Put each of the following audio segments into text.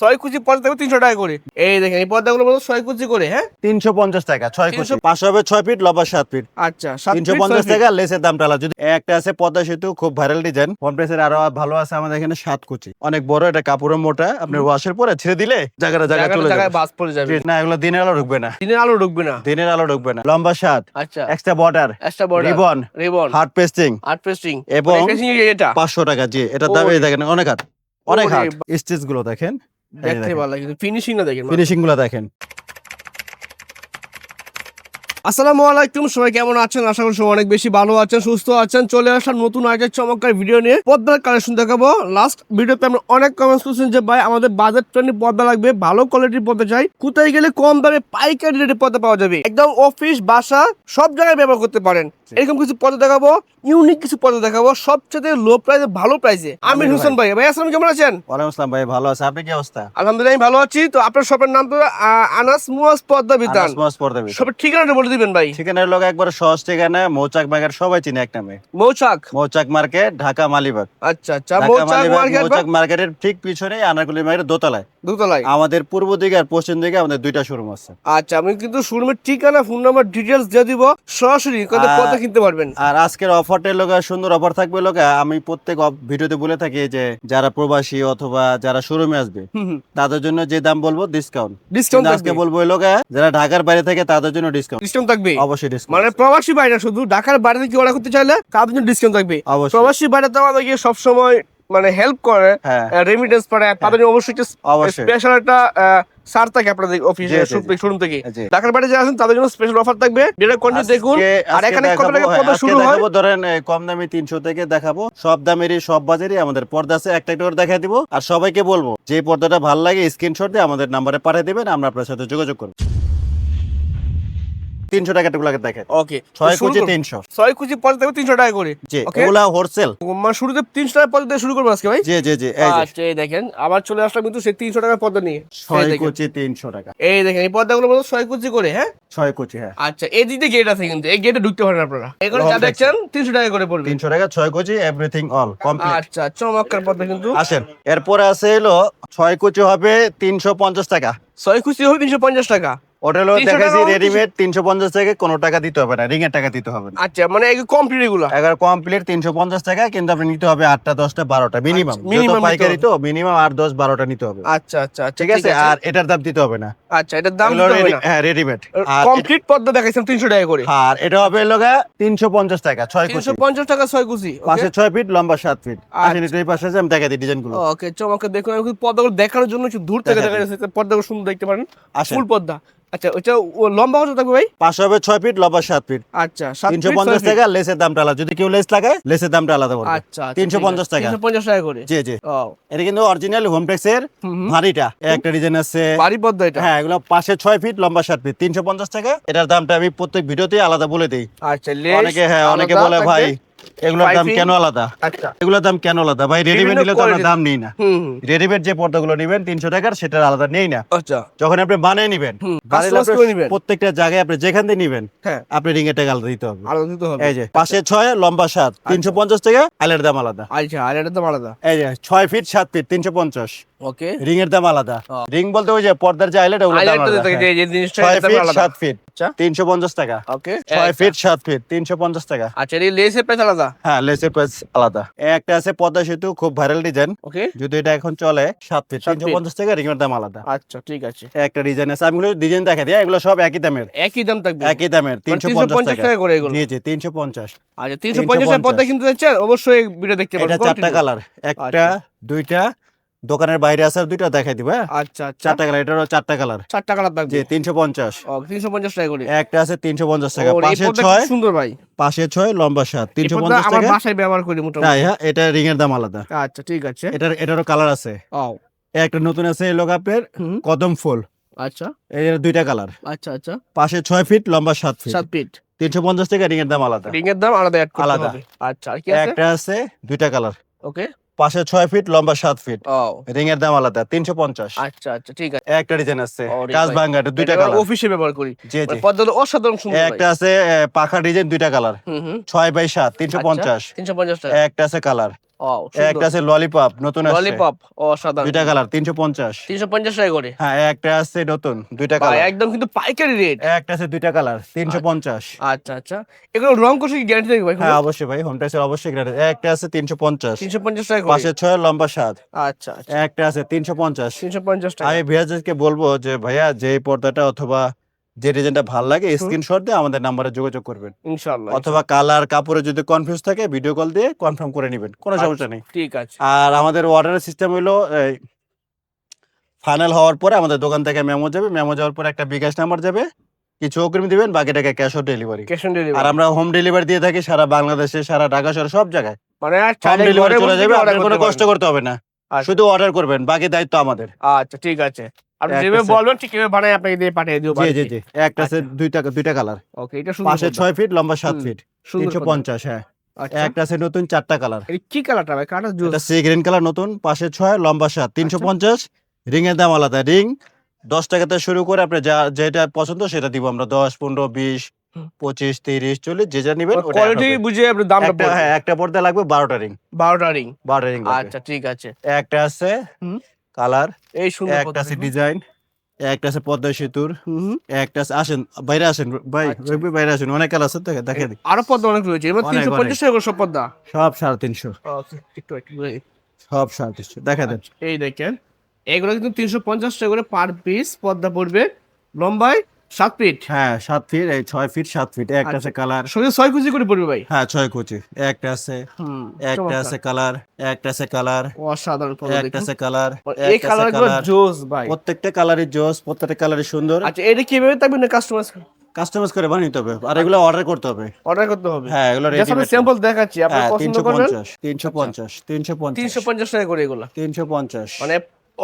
ছয় কুচি পর্দা থাকবে তিনশো টাকা করে। এই দেখেন এই পর্দাগুলো মতো ছয় কুচি করে হ্যাঁ? তিনশো পঞ্চাশ টাকা ছয় 350 হবে ছয় ফিট লম্বা সাত ফিট। আচ্ছা তিনশো পঞ্চাশ টাকা লেসের দামটা আলাদা যদি একটা আছে পদ্মা সেতু খুব ভাইরাল ডিজাইন আরও ভালো আছে আমাদের এখানে সাত কুচি। অনেক বড় এটা মোটা। আপনার ওয়াশের পরে ছেড়ে দিলে জায়গাটা জায়গা চলে যাবে। বাস পড়ে যাবে। না এগুলো দিনের আলো ঢুকবে না। দিনের আলো ঢুকবে না। দিনের আলো ঢুকবে না। লম্বা সাত। আচ্ছা। Extra border extra border ribbon ribbon hard pasting art pasting এবং এটা। পাঁচশো টাকা জি এটা দাম দেখেন অনেক হাট অনেক হাট স্টিচগুলো দেখেন। দেখতে। ভালো লাগে ফিনিশিং না দেখেন ফিনিশিংগুলো দেখেন। আসসালামু আলাইকুম সবাই কেমন আছেন? আশা করি সবাই অনেক বেশি ভালো আছেন সুস্থ আছেন। চলে আসার নতুন আগে চমৎকার ভিডিও নিয়ে। পর্দার কালেকশন দেখাবো। লাস্ট ভিডিওতে আমরা অনেক কমেন্টস করছেন যে ভাই আমাদের বাজেট ফ্রেন্ডলি পর্দা লাগবে ভালো কোয়ালিটির পর্দা চাই। কোথায় গেলে কম দামে পাইকারি রেটে পর্দা পাওয়া যাবে? একদম অফিস বাসা সব জায়গায় ব্যবহার করতে পারেন। এরকম কিছু পর্দা দেখাবো ইউনিক কিছু পর্দা দেখাবো সবচেয়ে লো প্রাইসে ভালো প্রাইসে আমির আমির হোসেন ভাই। ভাই আসসালাম কেমন আছেন? ওয়ালাইকুম আসসালাম ভাই ভালো আছে। আপনি কি অবস্থা? আলহামদুলিল্লাহ আমি ভালো আছি। তো আপনার শপের নাম তো আনাস মুয়াজ পদ্মা বিতান আনাস মাস পড়তে হবে শপের ঠিকানাটা বলে দিবেন ভাই। ঠিকানার লোক একবার সহজ ঠিকানা মৌচাক বাগার সবাই চিনে এক নামে। মৌচাক? মৌচাক মার্কেট ঢাকা মালিবাগ। আচ্ছা আচ্ছা মৌচাক মার্কেট মৌচাক মার্কেটের ঠিক পিছনে আনারকুলি মার্কেটের দোতলায়। দুতলায়। আমাদের পূর্ব দিকে আর পশ্চিম দিকে আমাদের দুইটা শোরুম আছে। আচ্ছা আমি কিন্তু শোরুমের ঠিকানা ফোন নাম্বার ডিটেইলস দিয়ে দিব সরাসরি কত কিনতে পারবেন। আর আজকের অফারটা লোক সুন্দর অফার থাকবে লোক। আমি প্রত্যেক ভিডিওতে বলে থাকি যে যারা প্রবাসী অথবা যারা শোরুমে আসবে তাদের জন্য যে দাম বলব ডিসকাউন্ট ডিসকাউন্ট আজকে বলব এই লোক যারা ঢাকার বাইরে থাকে তাদের জন্য ডিসকাউন্ট ডিসকাউন্ট থাকবে। অবশ্যই ডিসকাউন্ট মানে প্রবাসী বাইরে শুধু ঢাকার বাইরে থেকে অর্ডার করতে চাইলে তাদের জন্য ডিসকাউন্ট থাকবে? অবশ্যই। প্রবাসী বাইরে তো আমাদেরকে সবসময় মানে হেল্প করে হ্যাঁ। রেমিটেন্স পাঠায় তাদের অবশ্যই স্পেশাল একটা সার থাকে আপনাদের অফিসে। শোরুম থেকে ঢাকার বাইরে যারা আছেন তাদের জন্য স্পেশাল অফার থাকবে। যেটা কন্টিনিউ দেখুন। আর এখানে কত টাকা হ্যাঁ, পর্দা শুরু হয়? ধরেন কম দামি তিনশো থেকে দেখাবো। সব দামেরই সব বাজারই আমাদের পর্দা আছে। একটা একটা করে দেখা দিব। আর সবাইকে বলব যে পর্দাটা ভালো লাগে স্ক্রিনশট দিয়ে আমাদের নাম্বারে পাঠিয়ে দিবেন। আমরা আপনার সাথে যোগাযোগ করব। তিনশো টাকা টুকু লাগে দেখেন ওকে ছয় কুচি করুন। তিনশো। ছয় কুচি পর্দা থাকবে তিনশো টাকা করে। জি. ওগুলা হোলসেল মানে শুরুতে তিনশো টাকা পর্দা শুরু করব আজকে ভাই? জি জি জি এই আচ্ছা এই দেখেন আবার চলে আসলাম কিন্তু সেই তিনশো টাকার পর্দা নিয়ে। এই ছয় কুচি তিনশো টাকা। এই দেখেন এই পর্দাগুলো মতো ছয় কুচি করে হ্যাঁ? ছয় কুচি হ্যাঁ। আচ্ছা এই দিকে গেট আছে কিন্তু এই গেটে ঢুকতে পারেন আপনারা। এগুলো যা দেখছেন তিনশো টাকা করে পড়বে। তিনশো টাকা ছয় কুচি এভরিথিং অল কমপ্লিট আচ্ছা চমৎকার পর্দা কিন্তু। আসেন এরপরে আছে হলো ছয় কুচি হবে তিনশো পঞ্চাশ টাকা। ছয় কুচি হবে তিনশো পঞ্চাশ টাকা। ওটা হলো 300 রেডিমেড তিনশো পঞ্চাশ টাকা কোনো টাকা দিতে হবে না রিং এর টাকা দিতে হবে না। আচ্ছা মানে এই কমপ্লিট এগুলো? এগারো কমপ্লিট তিনশো পঞ্চাশ টাকা কিন্তু আপনি নিতে হবে আটটা দশটা বারোটা মিনিমাম minimum নিতে পাইকারি তো মিনিমাম আট দশ বারোটা নিতে হবে। আচ্ছা আচ্ছা আচ্ছা ঠিক আছে? আর এটার দাম দিতে হবে না। আচ্ছা এটার দাম দিতে হবে না। হ্যাঁ রেডিমেড কমপ্লিট পর্দা দেখাইছেন তিনশো টাকা করে। আর এটা হবে লগা তিনশো পঞ্চাশ টাকা ছয় কুচি। পঞ্চাশ টাকা ছয় কুচি পাশে ছয় ফিট লম্বা সাত ফিট আচ্ছা। আসেন এই পাশে আছে, আমি দেখাই দিই ডিজাইনগুলো ওকে চমৎকার দেখুন আমি পর্দাগুলো দেখানোর জন্য একটু দূর থেকে দেখা যাচ্ছে পর্দাগুলো সুন্দর দেখতে পারেন। ফুল পর্দা আচ্ছা ওইটা ও লম্বা কত থাকবে ভাই? পাশে হবে ছয় ফিট লম্বা সাত ফিট। আচ্ছা তিনশো পঞ্চাশ টাকা লেসের দামটা আলাদা যদি কেউ লেস লাগায় লেসের দামটা আলাদা পড়বে। আচ্ছা তিনশো পঞ্চাশ টাকা। পঞ্চাশ টাকা করে? জি জি। এটা কিন্তু অরিজিনাল হোমটেক্সের ভারীটা। একটা ডিজাইন আছে। এটা? হ্যাঁ এগুলো পাশে ছয় ফিট লম্বা সাত ফিট। তিনশো পঞ্চাশ টাকা। এটার দামটা আমি প্রত্যেক ভিডিওতে আলাদা বলে দিই। আচ্ছা অনেকে হ্যাঁ অনেকে বলে ভাই এগুলোর দাম কেন আলাদা? আচ্ছা। এগুলোর দাম কেন আলাদা? ভাই রেডিমেড নিলে তো আমরা দাম নিই না। রেডিমেড যে পর্দাগুলো নেবেন তিনশো টাকার সেটার আলাদা নেই না। আচ্ছা। যখন আপনি বানিয়ে নিবেন। প্রত্যেকটা জায়গায় আপনি যেখান থেকে নিবেন হ্যাঁ। আপনি রিং এর টাকা আলাদা দিতে হবে। আলাদা দিতে হবে। এই যে পাশে ছয় লম্বা সাত তিনশো পঞ্চাশ টাকা আইলের দাম আলাদা। আচ্ছা এটা তো আলাদা। এই যে ছয় ফিট সাত ফিট তিনশো পঞ্চাশ। ওকে। রিং এর দাম আলাদা। রিং বলতে ওই যে পর্দার যে আইলেট ওগুলো দাম আলাদা। থেকে হ্যাঁ। যে জিনিসটা ছয় ফিট আলাদা। সাত ফিট আচ্ছা। তিনশো পঞ্চাশ টাকা। ওকে। ছয় ফিট সাত ফিট তিনশো পঞ্চাশ টাকা। আচ্ছা এই লেসের প্রাইস আলাদা? হ্যাঁ লেসের প্রাইস আলাদা। একটা আছে পদ্মা সেতু খুব ভাইরাল ডিজাইন ওকে যদি এটা এখন চলে সাত ফিট তিনশো পঞ্চাশ টাকা রিং এর দাম আলাদা। আচ্ছা ঠিক আছে। একটা ডিজাইন আছে আমি ডিজাইন দেখা দিই এগুলো সব একই দামের। একই দাম থাকবে। একই দামের তিনশো পঞ্চাশ টাকা। করে এগুলো। জি জি তিনশো পঞ্চাশ। আচ্ছা তিনশো পঞ্চাশ। পর্দা কিনতে অবশ্যই ভিডিও দেখতে এটা চারটা কালার একটা দুইটা দোকানের বাইরে আছে দুইটা দেখাই দিবা আচ্ছা আচ্ছা। চারটা কালার এটারও চারটা কালার চারটা কালার থাকবে জি তিনশো পঞ্চাশ। ও তিনশো পঞ্চাশ টাকা করে। একটা আছে তিনশো পঞ্চাশ টাকা। পাশে ছয় সুন্দর ভাই। পাশে ছয় লম্বা সাত এই তিনশো পঞ্চাশ আমার টাকা। বাসায় ব্যবহার করি মোটামুটি। তাই হ্যাঁ? এটা রিং এর দাম আলাদা। আচ্ছা ঠিক আছে। এটার এটারও কালার আছে। ও। একটা নতুন আছে এই লোক আপনার কদম ফুল। আচ্ছা। এর দুইটা কালার আচ্ছা আচ্ছা। পাশে ছয় ফিট লম্বা সাত ফিট সাত ফিট তিনশো পঞ্চাশ টাকা রিং এর দাম আলাদা। রিং এর দাম আলাদা অ্যাড করতে আলাদা। হবে। আচ্ছা কি আছে? একটা আছে দুইটা কালার ওকে পাশে ছয় ফিট লম্বা সাত ফিট রিং এর দাম আলাদা তিনশো পঞ্চাশ। আচ্ছা আচ্ছা ঠিক আছে। একটা ডিজাইন আছে ওরে কাজ। ভাঙ্গা দুইটা কালার অফিসে ব্যবহার করি। জি জি। মানে অসাধারণ সুন্দর একটা আছে পাখা ডিজাইন দুইটা কালার ছয় বাই সাত তিনশো পঞ্চাশ। তিনশো পঞ্চাশ একটা আছে কালার একটা আছে ললিপপ নতুন আসছে। ললিপপ ও দুইটা কালার তিনশো পঞ্চাশ। তিনশো পঞ্চাশ টাকা করে। হ্যাঁ একটা আছে নতুন দুইটা কালার একদম কিন্তু পাইকারি রেট একটা আছে দুইটা কালার তিনশো পঞ্চাশ। আচ্ছা আচ্ছা। এগুলো রং কোর্সে কি গ্যারান্টি থাকবে ভাই হ্যাঁ অবশ্যই ভাই হোম টাইসের অবশ্যই একটা আছে তিনশো পঞ্চাশ। তিনশো পঞ্চাশ টাকা করে। পাশে লম্বা আচ্ছা আচ্ছা। একটা আছে টাকা। আমি বলব যে ভাইয়া যে পর্দাটা অথবা যে ডিজাইনটা ভালো লাগে স্ক্রিনশট দিয়ে আমাদের নাম্বারে যোগাযোগ করবেন। অথবা কালার কাপড়ে যদি কনফিউজ থাকে ভিডিও কল দিয়ে কনফার্ম করে নেবেন কোনো আচ্ছা। সমস্যা নেই। ঠিক আছে। আর আমাদের অর্ডারের সিস্টেম হলো ফাইনাল হওয়ার পরে আমাদের দোকান থেকে মেমো যাবে মেমো যাওয়ার পরে একটা বিকাশ নাম্বার যাবে। কিছু অগ্রিম দিবেন বাকি টাকা cash on delivery cash on আর আমরা হোম ডেলিভারি দিয়ে থাকি সারা বাংলাদেশে সারা ঢাকা শহর সব জায়গায়। মানে হোম ডেলিভারি চলে যাবে আপনার কোনো কষ্ট করতে হবে না। আচ্ছা। শুধু অর্ডার করবেন বাকি দায়িত্ব আমাদের। আচ্ছা ঠিক আছে। আপনি একটা যেভাবে বলবেন ঠিক এভাবে বানাই আপনাকে দিয়ে পাঠিয়ে দিও জি জি জি। একটা আছে দুইটা দুইটা কালার ওকে এটা সুন্দর পাশে ফিট লম্বা ফিট হ্যাঁ। আচ্ছা। একটা আছে নতুন চারটা কালার কি কালারটা ভাই? কালার জুস এটা সি গ্রিন কালার নতুন পাশে লম্বা আচ্ছা। পঞ্চাশ রিং এর দাম আলাদা। রিং দশ টাকাতে শুরু করে আপনি যা যেটা পছন্দ সেটা দিব আমরা। দশ পনেরো বিশ। পঁচিশ তিরিশ চল্লিশ যে যা নিবেন ওটা কোয়ালিটি বুঝে আপনি দামটা একটা হ্যাঁ একটা পর্দা লাগবে বারোটা রিং। বারোটা রিং। বারোটা রিং আচ্ছা ঠিক আছে। একটা আছে। কালার এই সুন্দর একটা আছে ডিজাইন একটা আছে পদ্মা সেতুর। একটা আছে আসেন বাইরে আসেন ভাই আচ্ছা। রবি বাইরে আসেন অনেক কালার আছে দেখে দেখে আরও পদ্মা অনেক রয়েছে এবার তিনশো পঞ্চাশ টাকা সব পদ্মা। সব সাড়ে তিনশো। ওকে একটু একটু ঘুরে সব সাড়ে তিনশো দেখা দেন। এই দেখেন এগুলো কিন্তু তিনশো পঞ্চাশ টাকা করে পার পিস পদ্মা পড়বে। লম্বায় সাত ফিট হ্যাঁ সাত ফিট এই ছয় ফিট সাত ফিট একটা আছে আচ্ছা। কালার সঙ্গে ছয় কেজি করে পড়বে ভাই? হ্যাঁ ছয় কুচি একটা আছে একটা আছে কালার একটা আছে কালার অসাধারণ একটা আছে কালার এই কালারগুলো জোস ভাই। প্রত্যেকটা কালারই জোস প্রত্যেকটা কালারই সুন্দর। আচ্ছা এটা কীভাবে থাকবে না কাস্টমার কাস্টমাইজ করে বানিয়ে হবে আর এগুলো অর্ডার করতে হবে। অর্ডার করতে হবে? হ্যাঁ এগুলো জাস্ট আমি স্যাম্পল দেখাচ্ছি আপনি হ্যাঁ পছন্দ করবেন। পঞ্চাশ তিনশো পঞ্চাশ তিনশো পঞ্চাশ। তিনশো পঞ্চাশ টাকা করে এগুলো। তিনশো পঞ্চাশ। মানে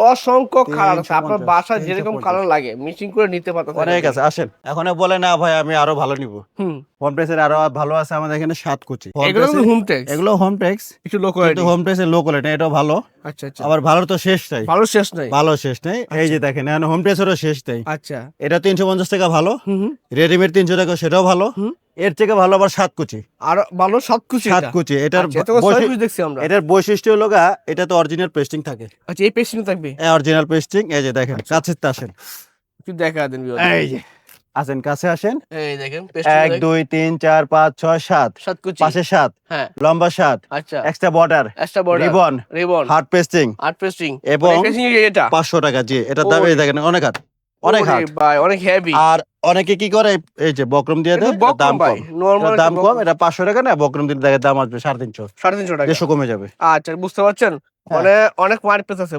অসংখ্য কালার আছে। আপনার 350, বাসায় যেরকম কালার লাগে মিক্সিং করে নিতে পারতেন অনেক আছে আসেন। এখন বলে না ভাই আমি আরও ভালো নিব। হুম। হোম প্রেসের আরও ভালো আছে আমাদের এখানে সাত কুচি এগুলো হোম টেক্স এগুলো হোম টেক্স একটু লো কোয়ালিটি হোম প্রেসের লো কোয়ালিটি এটাও ভালো। আচ্ছা আচ্ছা। আবার ভালো তো শেষ তাই ভালো শেষ নাই। ভালো শেষ নাই। এই যে দেখেন এখন হোম প্রেসেরও শেষ তাই আচ্ছা। এটা তিনশো পঞ্চাশ টাকা ভালো। হুম হুম। রেডিমেড তিনশো টাকা সেটাও ভালো। হুম। এর থেকে ভালো আবার সাত কুচি আর ভালো সাত কুচি সাত কুচি এটার আচ্ছা, দেখছি আমরা। এটার বৈশিষ্ট্য হলো গা এটা তো অরিজিনাল পেস্টিং থাকে। আচ্ছা এই পেস্টিং থাকবে? অরিজিনাল পেস্টিং এই যে দেখেন কাছে আসেন। একটু দেখা দেন এই যে আসেন কাছে আসেন। এই দেখেন এক দুই তিন চার পাঁচ ছয় সাত। সাত কুচি পাশে সাত হ্যাঁ। লম্বা সাত। আচ্ছা। Extra border extra border ribbon ribbon hard pasting hard pasting এবং পেস্টিং এটা? পাঁচশো টাকা জি এটার দাম এই দেখেন অনেক হাত। অনেক ভাই অনেক হেভি আর অনেকে কি করে এই যে বক্রম দিয়ে দেয় দাম কম। দাম কম এটা পাঁচশো টাকা না বক্রম দিয়ে দেখে দাম আসবে সাড়ে তিনশো। সাড়ে তিনশো টাকা। কমে যাবে। আচ্ছা বুঝতে পারছেন। মানে অনেক আছে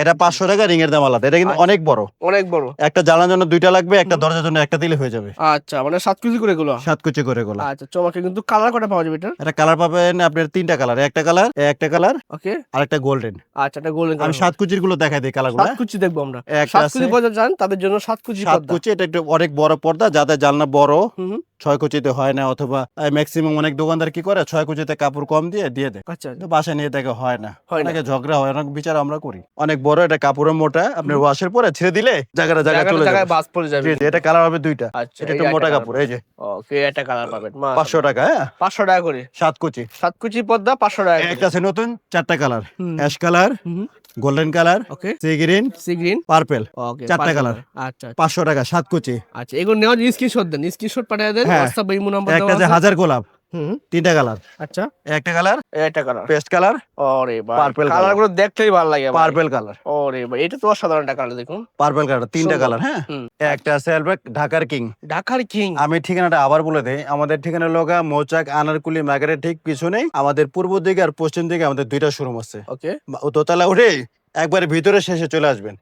এটা পাঁচশো টাকা রিং এর দাম আলাদা এটা কিন্তু আচ্ছা। অনেক বড়। অনেক বড়। একটা জন্য দুইটা লাগবে একটা দরজার জন্য একটা দিলে হয়ে যাবে। আচ্ছা মানে সাত কেজি করে এগুলো? সাত কুচি করে গোলা আচ্ছা চমাকে কিন্তু কালার কটা পাওয়া যাবে এটা এটা কালার পাবেন আপনার তিনটা কালার একটা কালার একটা কালার ওকে আর একটা গোল্ডেন আচ্ছা এটা গোল্ডেন আমি সাত কুচিরগুলো দেখাই দিই কালারগুলো। সাত কুচি দেখব আমরা। সাত কুচি পর্যন্ত যান তাদের জন্য সাত কুচি সাত কুচি এটা একটু অনেক বড় পর্দা যাদের জানলা বড় ছয় কুচিতে হয় না অথবা ম্যাক্সিমাম অনেক দোকানদার কি করে ছয় কুচিতে কাপড় কম দিয়ে দিয়ে দেয়। আচ্ছা। বাসায় নিয়ে দেখে হয় না। হয় না। ঝগড়া হয় অনেক বিচার আমরা করি। অনেক বড় এটা কাপড়ের মোটা আপনি ওয়াশের পরে ছেড়ে দিলে জায়গাটা জায়গাটা চলে যাবে। বাস পড়ে যাবে। এটা কালার হবে দুইটা। আচ্ছা এটা মোটা কাপড় এই যে। ওকে একটা কালার পাবেন। পাঁচশো টাকা হ্যাঁ? পাঁচশো টাকা করে। সাত কুচি সাত কুচি পর্দা পাঁচশো টাকা একটা আছে নতুন চারটা colour ash colour golden colour okay. Sea green sea green purple okay চারটা। টাকা। আচ্ছা আচ্ছা। পাঁচশো টাকা সাত কুচি আচ্ছা এগুলো নেওয়ার স্ক্রিনশট দেন। স্ক্রিনশট পাঠিয়ে দেন হ্যাঁ। হোয়াটসঅ্যাপ ইমো নাম্বার একটা আছে। হাজার গোলাপ। হুম। তিনটা কালার। আচ্ছা। একটা কালার এটা কালার। পেস্ট কালার ওরে Purple কালার। গুলো দেখতেই ভালো লাগে। Purple colour. ওরে ভাই এটা তো অসাধারণ একটা কালার দেখুন। পার্পল কালার তিনটা কালার হ্যাঁ? একটা আছে ঢাকার কিং। ঢাকার কিং। আমি ঠিকানাটা আবার বলে দেই আমাদের ঠিকানা লগা মৌচাক আনারকুলি মার্কেটের ঠিক পিছনেই। আমাদের পূর্ব দিকে আর পশ্চিম দিকে আমাদের দুইটা শোরুম আছে। ওকে ও দোতলা উঠে একবারে ভিতরে শেষে চলে আসবেন।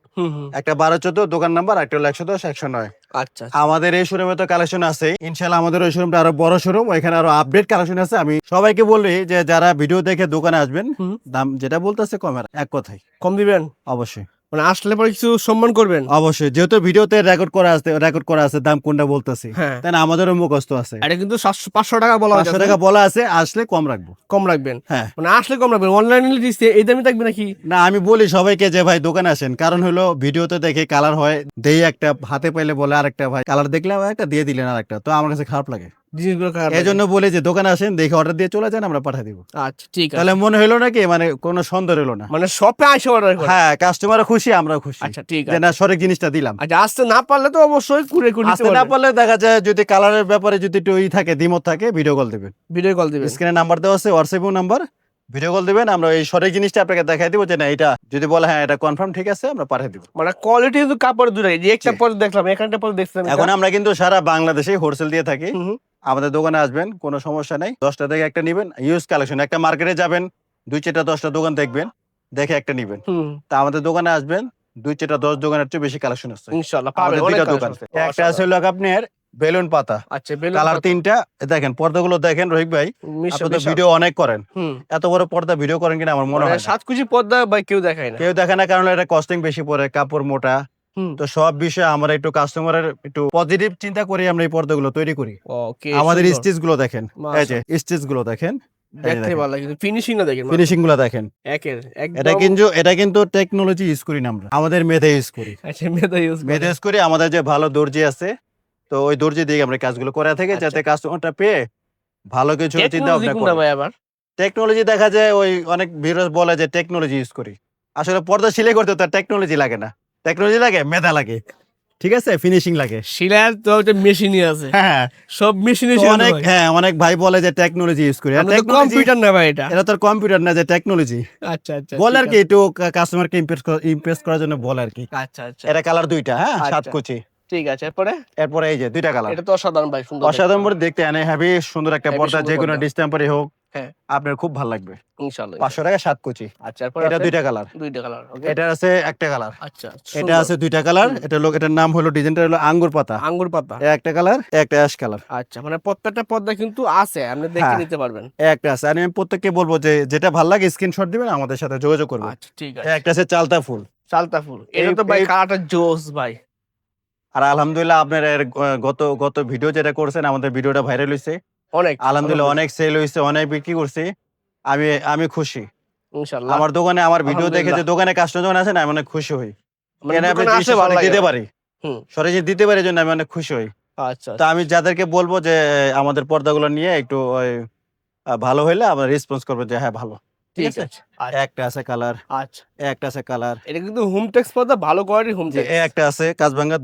একটা বারো চোদ্দ দোকান নাম্বার একটা হলো একশো দশ একশো নয়। আচ্ছা আমাদের এই শোরুমে তো কালেকশন আছে। ইনশাল্লাহ আমাদের ওই শোরুমটা আরও বড় শোরুম ওইখানে আরও আপডেট কালেকশন আছে। আমি সবাইকে বলি যে যারা ভিডিও দেখে দোকানে আসবেন হুম। দাম যেটা বলতেছে কমের এক কথাই কম দিবেন? অবশ্যই। মানে আসলে পরে কিছু সম্মান করবেন? অবশ্যই যেহেতু ভিডিওতে রেকর্ড করা আছে রেকর্ড করা আছে দাম কোনটা বলতেছি? হ্যাঁ। তাই না আমাদেরও মুখস্থ আছে। এটা কিন্তু পাঁচশো টাকা বলা পাঁচশো টাকা বলা আছে আসলে কম রাখব। কম রাখবেন? হ্যাঁ। মানে আসলে কম রাখবেন অনলাইনে দিচ্ছে এই দামই থাকবে নাকি? না আমি বলি সবাইকে যে ভাই দোকানে আসেন কারণ হলো ভিডিওতে দেখে কালার হয় দেই একটা হাতে পাইলে বলে আরেকটা ভাই কালার দেখলে একটা দিয়ে দিলেন আরেকটা তো আমার কাছে খারাপ লাগে। জিনিসগুলো খারাপ এই জন্য বলে যে দোকানে আসেন দেখে অর্ডার দিয়ে চলে যান আমরা পাঠিয়ে দিব। আচ্ছা ঠিক আছে। তাহলে মনে হলো নাকি মানে কোনো সন্দেহ হলো না। মানে শপে আসে অর্ডার করে। হ্যাঁ কাস্টমারও খুশি আমরাও খুশি। আচ্ছা ঠিক আছে না সঠিক জিনিসটা দিলাম। আচ্ছা আসতে না পারলে তো অবশ্যই কুড়ে কুড়ি আসতে না পারলে দেখা যায় যদি কালারের ব্যাপারে যদি একটু ই থাকে দ্বিমত থাকে ভিডিও কল দেবেন। ভিডিও কল দিবেন। স্ক্রিনে নাম্বার দেওয়া আছে হোয়াটসঅ্যাপ নাম্বার ভিডিও কল দিবেন আমরা এই সঠিক জিনিসটা আপনাকে দেখাই দিব যে না এটা যদি বলে হ্যাঁ এটা কনফার্ম ঠিক আছে আমরা পাঠিয়ে দিব। মানে কোয়ালিটি কিন্তু কাপড় যে একটা পরে দেখলাম এখানটা পরে দেখছিলাম এখন আমরা কিন্তু সারা বাংলাদেশে হোলসেল দিয়ে থাকি। আমাদের দোকানে আসবেন কোনো সমস্যা নেই। দশটা থেকে একটা নিবেন ইউজ কালেকশন একটা মার্কেটে যাবেন দুই চারটা দশটা দোকান দেখবেন দেখে একটা নিবেন। তা আমাদের দোকানে আসবেন দুই চারটা দশ দোকানের চেয়ে বেশি কালেকশন আছে। ইনশাআল্লাহ পাবেন দুইটা দোকান। একটা আছে হলো আপনার বেলুন পাতা। আচ্ছা বেলুন কালার তিনটা দেখেন পর্দাগুলো দেখেন রহিক ভাই। আপনি ভিডিও অনেক করেন। এত বড় পর্দা ভিডিও করেন কিনা আমার মনে মানে হয়। সাত কুচি পর্দা ভাই কেউ দেখায় না। কেউ দেখে না কারণ এটা কস্টিং বেশি পড়ে কাপড় মোটা। তো সব বিষয়ে আমরা একটু কাস্টমারের একটু পজিটিভ চিন্তা করে আমরা এই পর্দাগুলো তৈরি করি। আমাদের স্টিচগুলো দেখেন এই যে। স্টিচগুলো দেখেন দেখতে ভালো লাগে ফিনিশিং না দেখেন ফিনিশিংগুলো দেখেন। একের এটা কিন্তু এটা কিন্তু টেকনোলজি ইউজ করি না আমরা আমাদের মেধা ইউজ করি। আচ্ছা মেধা ইউজ মেধা ইউজ করি আমাদের যে ভালো দর্জি আছে তো ওই দর্জি দিয়ে আমরা কাজগুলো করে থেকে আচ্ছা। যাতে কাস্টমারটা পেয়ে ভালো কিছু চিন্তা ভাবনা করে। আবার? টেকনোলজি দেখা যায় ওই অনেক ভিউয়ার্স বলে যে টেকনোলজি ইউজ করি। আসলে পর্দা সিলাই করতে টেকনোলজি লাগে না। টেকনোলজি লাগে মেধা লাগে। ঠিক আছে? ফিনিশিং লাগে। শিলার তো একটা মেশিনই আছে। হ্যাঁ সব মেশিনে অনেক হ্যাঁ। অনেক ভাই বলে যে টেকনোলজি ইউজ করি। কম্পিউটার না ভাই এটা। এটা কম্পিউটার না যে টেকনোলজি আচ্ছা আচ্ছা বলে আর কি একটু কাস্টমারকে ইমপ্রেস ইমপ্রেস করার জন্য বলে আর কি। আচ্ছা আচ্ছা। এটা কালার দুইটা হ্যাঁ সাত আচ্ছা। কুচি। ঠিক আছে এরপরে? এরপরে এই যে দুইটা কালার এটা তো অসাধারণ ভাই সুন্দর অসাধারণ দেখতে আনে হ্যাভি সুন্দর একটা পর্দা যে কোনো। ডিস্টেম্পারি হোক। হ্যাঁ। আপনার খুব ভালো লাগবে। ইনশাআল্লাহ পাঁচশো টাকা সাত কুচি। আচ্ছা এরপরে এটা দুইটা কালার। দুইটা কালার ওকে এটা আছে একটা কালার। আচ্ছা এটা আছে দুইটা কালার। এটা লোক এটার নাম হলো ডিজাইনটা হলো আঙ্গুর পাতা। আঙ্গুর পাতা। একটা কালার একটা অ্যাশ কালার। আচ্ছা মানে প্রত্যেকটা পর্দা কিন্তু আছে আপনি দেখে হ্যাঁ। নিতে পারবেন। একটা আছে। আমি প্রত্যেককে বলব যে যেটা ভালো লাগে স্ক্রিনশট দিবেন আমাদের সাথে যোগাযোগ করবেন। আচ্ছা ঠিক আছে। একটা আছে চালতা ফুল। চালতা ফুল। এটা তো ভাই কালারটা জোস ভাই। আর আলহামদুলিল্লাহ আপনার গত গত ভিডিও যেটা করছেন আমাদের ভিডিওটা ভাইরাল হয়েছে অনেক আলহামদুলিল্লাহ অনেক সেল হয়েছে অনেক বিক্রি করছি। আমি আমি খুশি। ইনশাআল্লাহ আমার দোকানে আমার ভিডিও দেখে যে দোকানে কাস্টমার যখন আসে না আমি অনেক খুশি হই। মানে আপনি দিতে পারি। হুম। সঠিক দিতে পারি জন্য আমি অনেক খুশি হই। আচ্ছা তা আমি যাদেরকে বলব যে আমাদের পর্দাগুলো নিয়ে একটু ওই, ভালো হইলে আমরা রেসপন্স করব যে হ্যাঁ ভালো। ঠিক আছে? আচ্ছা, একটা আছে কালার আচ্ছা। একটা আছে কালার এটা কিন্তু হোম টেক্স পর্দা ভালো কোয়ালিটির হোম যে টেক্স একটা আছে কাজভাঙ্গা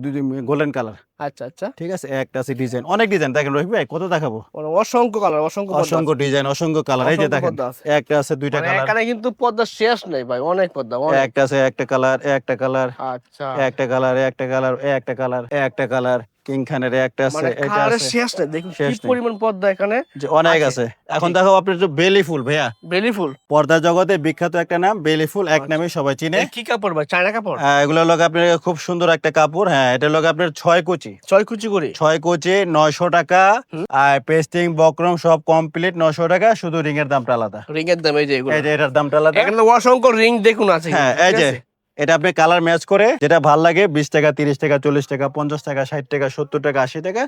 গোল্ডেন কালার আচ্ছা আচ্ছা। ঠিক আছে একটা আছে ডিজাইন অনেক ডিজাইন দেখেন রহিম ভাই কত দেখাবো? মানে অসংখ্য কালার অসংখ্য পর্দা অসংখ্য ডিজাইন অসংখ্য কালার এই যে দেখেন একটা আছে দুইটা মানে কালার এখানে কিন্তু পর্দা শেষ নেই ভাই অনেক পর্দা একটা আছে একটা কালার একটা কালার আচ্ছা। একটা কালার একটা কালার একটা কালার একটা কালার কিং খানের একটা আছে মানে এটা আছে। শেষ দেখুন কি পরিমাণ পর্দা এখানে যে অনেক আছে। আছে। এখন দেখো আপনার যে বেলি ফুল ভাইয়া। বেলি ফুল পর্দা জগতে বিখ্যাত একটা নাম বেলি ফুল এক আচ্ছা। নামে সবাই চিনে। কি কাপড় ভাই? চায়না কাপড়? আহ, এগুলো লোক আপনার খুব সুন্দর একটা কাপড়। হ্যাঁ এটা লোক আপনার ছয় কুচি। ছয় কুচি করে। ছয় কোচে নয়শো টাকা। আর পেস্টিং বক্রম সব কমপ্লিট নয়শো টাকা। শুধু রিং এর দামটা আলাদা। রিং এর দাম এই যে এগুলো। এই যে এটার দামটা আলাদা। এখানে অসংখ্য রিং দেখুন আছে। হ্যাঁ এই যে। এটা আপনি কালার ম্যাচ করে যেটা ভালো লাগে বিশ টাকা তিরিশ টাকা চল্লিশ টাকা পঞ্চাশ টাকা ষাট টাকা সত্তর টাকা আশি টাকা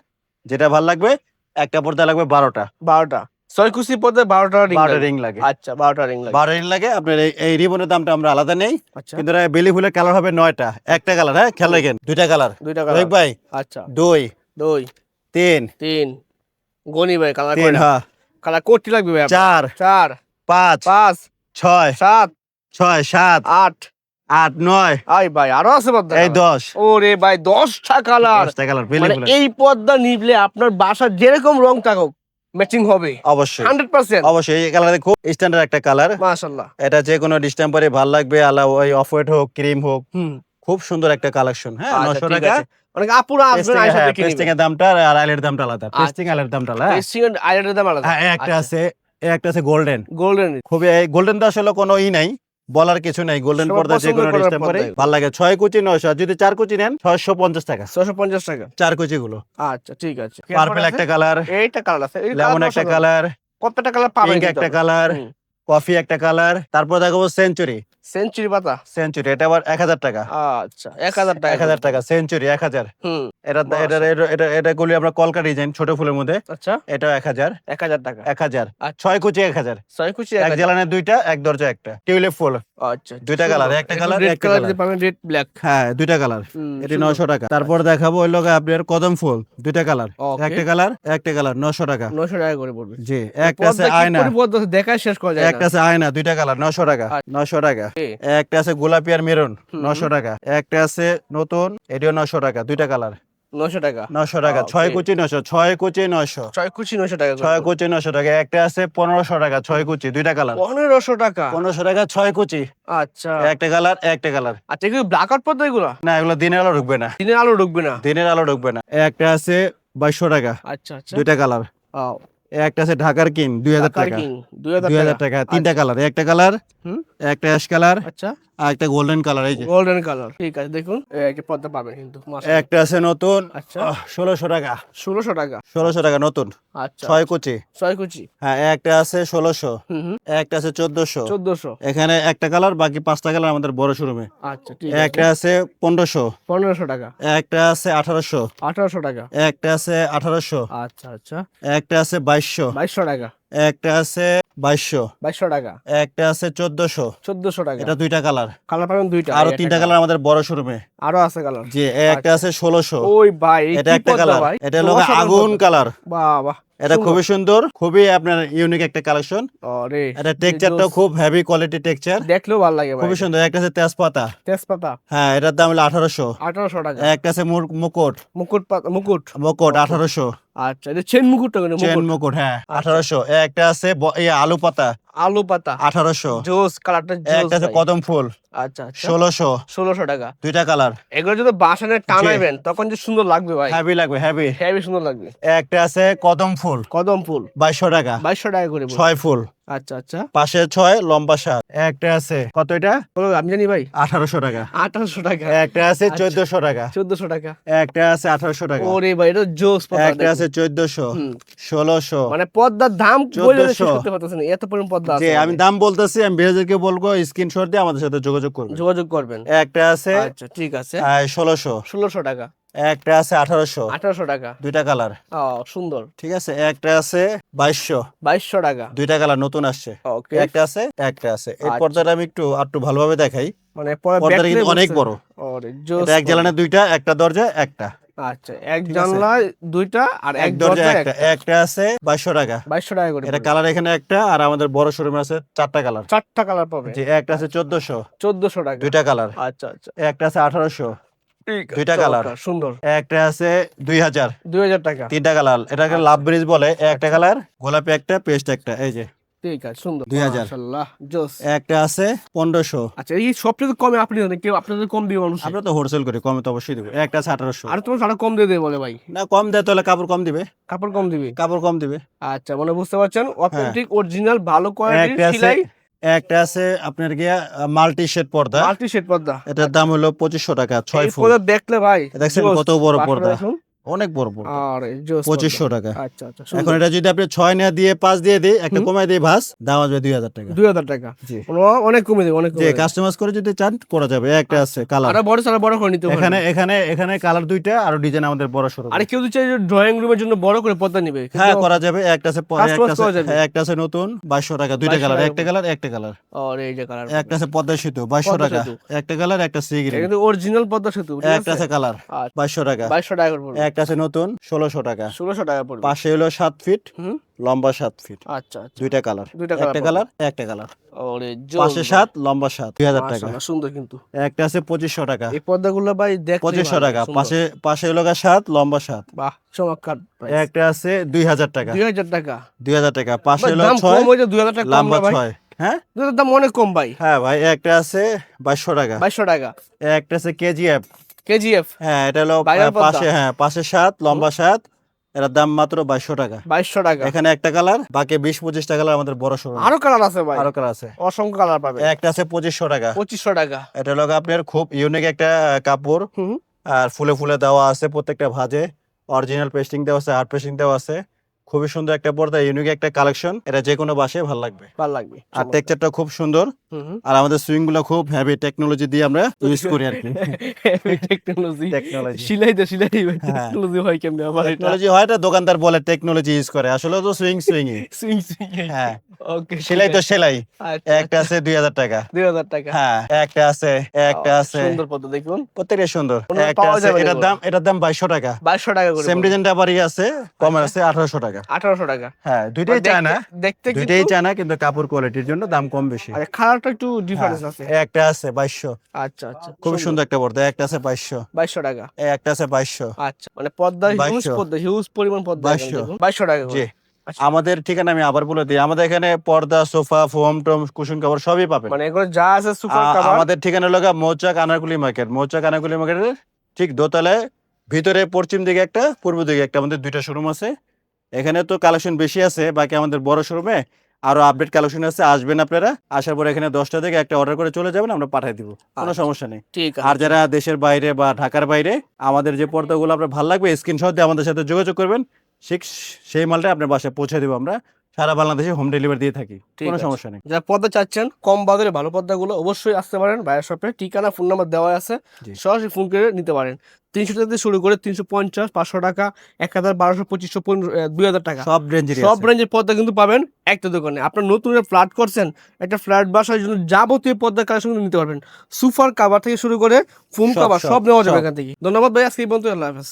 যেটা ভালো লাগবে একটা পর্দা লাগবে বারোটা। বারোটা। ছয় কুচি পর্দা বারোটা রিং বারোটা রিং লাগে। আচ্ছা বারোটা রিং লাগে। বারো রিং লাগে আপনার এই- রিবনের দামটা আমরা আলাদা নেই। আচ্ছা। কিন্তু বেলি ফুলের কালার হবে নয়টা। একটা কালার হ্যাঁ? খেয়াল রাখেন দুইটা কালার। দুইটা কালার। ভাই আচ্ছা। দুই। দুই। তিন। তিন। গনি ভাই কালার তিন হ্যাঁ। কালার করতে লাগবে ভাই চার। চার। পাঁচ। পাঁচ। ছয়। সাত। ছয় সাত। আট। আট নয়। আই ভাই আরও আছে পর্দা এই দশ। ওরে ভাই দশটা কালার। দশটা কালার মানে এই পর্দা নিবলে আপনার বাসার যেরকম রং থাকুক ম্যাচিং হবে। অবশ্যই। Hundred percent. অবশ্যই এই কালারে খুব স্ট্যান্ডার্ড একটা কালার এটা যে কোনো ডিস্টেম্পারে ভালো লাগবে আলা ওই অফ হোয়াইট হোক ক্রিম হোক খুব সুন্দর একটা কালেকশন হ্যাঁ? আচ্ছা, টাকা। অনেক আপুরা আসবেন আইসা দেখে পেস্টিং এর দামটা আর আইলের দামটা আলাদা। পেস্টিং আইলের দামটা আলাদা হ্যাঁ? পেস্টিং এর আইলের দাম আলাদা। হ্যাঁ একটা আছে একটা আছে গোল্ডেন গোল্ডেন খুবই গোল্ডেন তো আসলে কোনো ই নাই। বলার কিছু নাই গোল্ডেন পর্দা যে কোনো ডিস্টেম্পারে পর্দা। ভালো লাগে ছয় কুচি নয়শো। আর যদি চার কুচি নেন ছয়শো পঞ্চাশ টাকা। ছশো পঞ্চাশ টাকা। চার কুচি গুলো আচ্ছা ঠিক আছে। পার্পল একটা কালার এইটা কালার আছে। লেমন একটা। কালার কতটা কালার পাবেন একটা কালার কফি একটা কালার তারপর দেখাবো সেঞ্চুরি সেঞ্চুরি পাতা? সেঞ্চুরি এটা আবার এক হাজার টাকা। আচ্ছা এক হাজার টাকা। এক হাজার টাকা সেঞ্চুরি এক হাজার। হুম। এটা এটা এটা এটা গুলি আমরা কলকা ডিজাইন ছোট ফুলের মধ্যে। আচ্ছা। এটা এক হাজার। এক হাজার টাকা। এক হাজার। আচ্ছা। ছয় কুচি এক হাজার। ছয় কুচি এক জ্বালানের দুইটা এক দরজা একটা। টিউলিপ ফুল। আচ্ছা দুইটা colour, একটা colour, রেড কালার। পাবেন রেড ব্ল্যাক হ্যাঁ দুইটা কালার এটি নশো টাকা। তারপর দেখাবো ওই লোক আপনার কদম ফুল। দুইটা কালার একটা কালার একটা কালার নশো টাকা। নশো টাকা করে পড়বে। জি একটা আছে আয়না? দেখাই শেষ করা যায় একটা আছে আয়না দুইটা কালার নশো টাকা। আচ্ছা। নশো টাকা। একটা আছে গোলাপি আর মেরুন নশো টাকা। একটা আছে নতুন এটিও নশো টাকা দুইটা কালার। নশো টাকা? নশো টাকা ছয় কুচি নশো ছয় কুচি নশো ছয় কুচি নশো টাকা ছয় কুচি নশো টাকা একটা আছে পনেরোশো টাকা ছয় কুচি দুইটা কালার। পনেরোশো টাকা? পনেরোশো টাকা ছয় কুচি। আচ্ছা। একটা কালার একটা কালার। আচ্ছা এগুলো ব্ল্যাক আউট পদ্মা এগুলো? না এগুলো দিনের আলো ঢুকবে না। দিনের আলো ঢুকবে না? দিনের আলো ঢুকবে না। একটা আছে বাইশশো টাকা। আচ্ছা আচ্ছা। দুইটা কালার। একটা আছে ঢাকার কিং দুই হাজার টাকা। দুই হাজার টাকা। তিনটা কালার একটা কালার হুম। একটা অ্যাশ কালার আচ্ছা। আর একটা গোল্ডেন কালার এই যে। গোল্ডেন কালার ঠিক আছে দেখুন একটা পদ্মা পাবেন কিন্তু একটা আছে নতুন আচ্ছা। ষোলোশো টাকা। ষোলোশো টাকা। ষোলোশো টাকা নতুন। আচ্ছা। ছয় কুচি। ছয় কুচি। হ্যাঁ একটা আছে ষোলোশো একটা আছে চোদ্দশো। চোদ্দশো। এখানে একটা কালার বাকি পাঁচটা কালার আমাদের বড় শোরুমে আচ্ছা ঠিক একটা আছে আছে পনেরোশো। পনেরোশো টাকা। একটা আছে আঠারোশো। আঠারোশো টাকা। একটা আছে আঠারোশো। আচ্ছা আচ্ছা। একটা আছে বাইশশো। বাইশশো টাকা। একটা আছে বাইশশো। বাইশশো টাকা। একটা আছে চোদ্দশো। চোদ্দশো টাকা। এটা দুইটা কালার। কালার পাবেন দুইটা। আরও তিনটা কালার। আমাদের বড় শোরুমে। আরও আছে কালার। যে একটা আছে ষোলোশো। ওই ভাই এটা একটা কালার। এটা হলো আগুন কালার। বাবা বাহ। এটা খুবই সুন্দর খুবই আপনার ইউনিক একটা কালেকশন আরে এটা টেক্সচারটা খুব হেভি কোয়ালিটি টেক্সচার দেখলেও ভালো লাগে খুবই সুন্দর একটা আছে তেজপাতা। তেজপাতা? হ্যাঁ এটার দাম হলো আঠারোশো। আঠারোশো টাকা। একটা আছে মুকুট। মুকুট পাতা মুকুট? মুকুট আঠারোশো। আচ্ছা এটা চেন মুকুট চেন মুকুট। মুকুট হ্যাঁ আঠারোশো। একটা আছে ইয়ে, আলু পাতা। আলু পাতা। আঠারোশো। জোস কালারটা একটা আছে কদম ফুল। আচ্ছা আচ্ছা। ষোলোশো। ষোলোশো টাকা। দুইটা কালার। এগুলো যদি বাসানে টানাবেন তখন যে সুন্দর লাগবে ভাই। হেভি লাগবে হেভি হ্যাভি সুন্দর লাগবে। একটা আছে কদম ফুল। কদম ফুল। বাইশশো টাকা। বাইশশো টাকা করে। ছয় ফুল। আচ্ছা আচ্ছা। পাশে ছয় লম্বা সাত। একটা আছে। কত এটা? আমি জানি ভাই। আঠারোশো টাকা। আঠারোশো টাকা। একটা আছে আচ্ছা। চোদ্দশো টাকা। চোদ্দশো টাকা। একটা আছে আঠারোশো টাকা। ওরে ভাই এটা জোস একটা আছে চোদ্দশো ষোলোশো মানে পদ্মার দাম বলে শেষ 1400 না, এত পরিমাণ পদ্মা আছে আমি দাম বলতেছি আমি বিরাজকে বলব স্ক্রিনশট দিয়ে আমাদের সাথে যোগাযোগ করবেন। যোগাযোগ করবেন। একটা আছে আচ্ছা ঠিক আছে। ষোলোশো। ষোলোশো টাকা। একটা আছে আঠারোশো। আঠারোশো টাকা। দুইটা কালার। ও সুন্দর। ঠিক আছে একটা আছে বাইশশো। বাইশশো টাকা। দুইটা কালার নতুন আসছে। একটা আছে একটা আছে। এই আচ্ছা। পর্দাটা আমি একটু একটু ভালোভাবে দেখাই। মানে পর্দাটা কিন্তু অনেক বড়। এক জ্বালানে দুইটা একটা দরজা একটা। আচ্ছা এক দুইটা আর এক দরজা একটা। একটা। আছে বাইশশো টাকা। বাইশশো টাকা করে এটা কালার এখানে একটা আর আমাদের বড় শোরুমে আছে চারটা কালার। চারটা কালার পাবে। যে একটা আছে চোদ্দশো। চোদ্দশো টাকা। দুইটা কালার। আচ্ছা আচ্ছা। একটা আছে আঠারোশো। দুইটা। চমৎকার, সুন্দর। একটা আছে দুই হাজার। দুই হাজার টাকা। তিনটা কালার। এটাকে লাভ ব্রিজ বলে একটা কালার গোলাপি একটা পেস্ট একটা এই যে। ঠিক আছে সুন্দর। 2000 মাশাআল্লাহ জোস। একটা আছে পনেরোশো। আচ্ছা এই সবচেয়ে কমে আপনি জানেন কেউ আপনাদের কম দিয়ে মানুষ। আমরা তো হোলসেল করি কমে তো অবশ্যই দেবো। একটা আছে আঠারোশো। আর তোমার সারা কম দিয়ে দেবে বলে ভাই। না কম দেয় তাহলে কাপড় কম দিবে। কাপড় কম দিবে? কাপড় কম দিবে। আচ্ছা মানে বুঝতে পারছেন অথেন্টিক অরিজিনাল ভালো কোয়ালিটির সেলাই। একটা আছে আপনার গিয়া মাল্টি শেড পর্দা। মাল্টি শেড পর্দা। এটার দাম হলো পঁচিশশো টাকা ছয় ফুট। দেখলে ভাই দেখছেন কত বড় পর্দা? অনেক বড় পর্দা আরে পঁচিশশো টাকা। আচ্ছা আচ্ছা এখন এটা যদি আপনি ছয় নেওয়া দিয়ে পাঁচ দিয়ে দিই একটা কমাই দিই ভাস দাম আসবে দুই হাজার টাকা। দুই হাজার টাকা। জি। অনেক কমে দেবে অনেক যে কাস্টমাইজ করে যদি চান করা যাবে। একটা আছে কালার আরে বড় সারা বড় করে নিতে এখানে এখানে এখানে কালার দুইটা আর ডিজাইন আমাদের বড় সরো আরে কেউ যদি চাই ড্রয়িং রুমের জন্য বড় করে পর্দা নিবে হ্যাঁ করা যাবে। একটা আছে একটা আছে- একটা নতুন বাইশশো টাকা দুইটা কালার একটা কালার একটা কালার আরে এই যে কালার একটা আছে পদ্মা সেতু বাইশশো টাকা। একটা কালার একটা সি গ্রিন কিন্তু অরিজিনাল পদ্মা সেতু একটা আছে আছে কালার আচ্ছা। বাইশশো টাকা। বাইশশো টাকা একটা আছে নতুন ষোলোশো টাকা। ষোলোশো টাকা পড়বে। পাশে হলো সাত ফিট লম্বা সাত ফিট। আচ্ছা আচ্ছা। দুইটা কালার। দুইটা একটা কালার একটা কালার। ওরে পাশে সাত লম্বা সাত দুই হাজার টাকা। সুন্দর কিন্তু। একটা আছে পঁচিশশো টাকা। এই পর্দাগুলো ভাই দেখতে পঁচিশশো টাকা। পাশে পাশে হলো সাত লম্বা সাত। বাহ চমৎকার একটা আছে দুই হাজার টাকা। দুই হাজার টাকা। দুই হাজার টাকা। পাশে হলো ছয় দুই হাজার টাকা লম্বা ছয়। হ্যাঁ? দুই হাজার দাম অনেক কম ভাই। হ্যাঁ ভাই একটা আছে বাইশশো টাকা। বাইশশো টাকা। একটা আছে কেজিএফ। কেজিএফ? হ্যাঁ এটা হলো? পাশে হ্যাঁ পাশে সাত লম্বা সাত দাম মাত্র বাইশশো টাকা। বাইশশো টাকা। এখানে একটা কালার বাকি বিশ পঁচিশটা কালার আমাদের বড় শোরুম। আরও কালার আছে ভাই। আরও কালার আছে। অসংখ্য কালার পাবে। একটা আছে পঁচিশশো টাকা। পঁচিশশো টাকা। এটা হলো আপনার খুব ইউনিক একটা কাপড়। হুম। আর ফুলে ফুলে দেওয়া আছে প্রত্যেকটা ভাজে। অরিজিনাল পেস্টিং দেওয়া আছে আর্ট পেস্টিং দেওয়া আছে। খুবই সুন্দর একটা পর্দা ইউনিক একটা কালেকশন এটা যে কোনো বাসায় ভালো লাগবে। ভালো লাগবে আর টেক্সচারটা খুব সুন্দর। আর আমাদের সুইংগুলো খুব হেভি টেকনোলজি দিয়ে আমরা ইউজ করি আর কি। টেকনোলজি টেকনোলজি সিলাই হ্যাঁ। টেকনোলজি হয় কেমনে আবার এটা? টেকনোলজি হয় এটা দোকানদার বলে টেকনোলজি ইউজ করে। আসলে তো সুইং সুইং সুইং সুইং হ্যাঁ। ওকে সেলাই তো সেলাই। আচ্ছা। একটা আছে দুই হাজার টাকা। দুই হাজার টাকা। হ্যাঁ একটা আছে একটা আছে। সুন্দর পদ্ম দেখুন। প্রত্যেকটা সুন্দর। একটা আছে এটার দাম এটার দাম বাইশশো টাকা। বাইশশো টাকা করে সেম ডিজাইনটা আবার আছে কমের আছে আঠারোশো টাকা। আঠারোশো টাকা। হ্যাঁ দুইটাই দেখতে দুইটাই কিন্তু চায় না কিন্তু কাপড় কোয়ালিটির জন্য দাম কম বেশি। আরে কালারটা একটু ডিফারেন্স হ্যাঁ, আছে। একটা আছে বাইশশো। আচ্ছা আচ্ছা। খুবই সুন্দর একটা পর্দা একটা আছে বাইশশো। বাইশশো টাকা। একটা আছে বাইশশো। আচ্ছা মানে হিউজ 2200 পদ্মা হিউজ পরিমাণ বাইশশো। বাইশশো টাকা জি। আচ্ছা। আমাদের ঠিকানা আমি আবার বলে দিই। আমাদের এখানে পর্দা সোফা ফোম টোম কুশন কাপড় সবই পাবেন। মানে এগুলো যা আছে সুপার আমাদের ঠিকানা লগা মৌচাক আনারকুলি মার্কেট মৌচাক আনারকুলি মার্কেটের ঠিক দোতলায় ভিতরে পশ্চিম দিকে একটা পূর্ব দিকে একটা আমাদের দুইটা শোরুম আছে। এখানে তো কালেকশন বেশি আছে বাকি আমাদের বড় শোরুমে আরও আপডেট কালেকশন আছে আসবেন আপনারা। আসার পরে এখানে দশটা থেকে একটা অর্ডার করে চলে যাবেন আমরা পাঠিয়ে দিব। কোনো আচ্ছা। সমস্যা নেই। ঠিক আর যারা দেশের বাইরে বা ঢাকার বাইরে আমাদের যে পর্দাগুলো আপনার ভালো লাগবে স্ক্রিনশট দিয়ে আমাদের সাথে যোগাযোগ করবেন। ঠিক সেই মালটা আপনার বাসায় পৌঁছে দেবো আমরা। সারা বাংলাদেশে হোম ডেলিভারি দিয়ে থাকি। কোনো। সমস্যা নেই। যারা পদ্মা চাচ্ছেন কম বাজারে ভালো পদ্মাগুলো অবশ্যই আসতে পারেন। বাইরের শপে ঠিকানা ফোন নাম্বার দেওয়া আছে। সরাসরি ফোন করে নিতে পারেন। তিনশো টাকা শুরু করে তিনশো পঞ্চাশ পাঁচশো টাকা এক হাজার বারোশো পঁচিশশো দুই হাজার টাকা। সব রেঞ্জের সব রেঞ্জের পদ্মা কিন্তু পাবেন একটা দোকানে। আপনার নতুন ফ্ল্যাট করছেন একটা ফ্ল্যাট বাসার জন্য যাবতীয় পদ্মা কালেকশন নিতে পারবেন। সুপার কাভার থেকে শুরু করে ফুম সব, কাভার সব, সব নেওয়া যাবে এখান থেকে। ধন্যবাদ ভাই আজকে এই পর্যন্ত আল্লাহ হাফেজ।